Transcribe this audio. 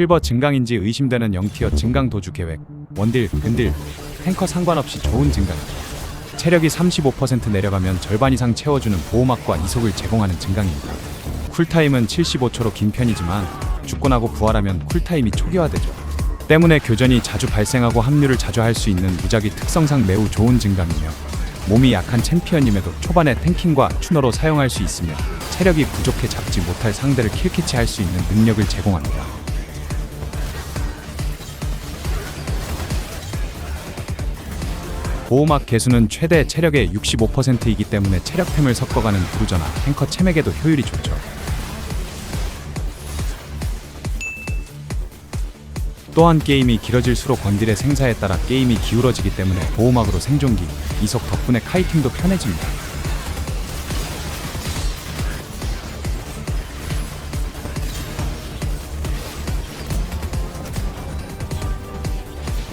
실버 증강인지 의심되는 0티어 증강 도주 계획 원딜, 근딜, 탱커 상관없이 좋은 증강입니다. 체력이 35% 내려가면 절반 이상 채워주는 보호막과 이속을 제공하는 증강입니다. 쿨타임은 75초로 긴 편이지만 죽고 나고 부활하면 쿨타임이 초기화되죠. 때문에 교전이 자주 발생하고 합류를 자주 할 수 있는 무작위 특성상 매우 좋은 증강이며 몸이 약한 챔피언임에도 초반에 탱킹과 추너로 사용할 수 있으며 체력이 부족해 잡지 못할 상대를 킬캐치할 수 있는 능력을 제공합니다. 보호막 개수는 최대 체력의 65%이기 때문에 체력템을 섞어가는 브루저나 탱커 챔에게도 효율이 좋죠. 또한 게임이 길어질수록 건딜의 생사에 따라 게임이 기울어지기 때문에 보호막으로 생존기, 이속 덕분에 카이팅도 편해집니다.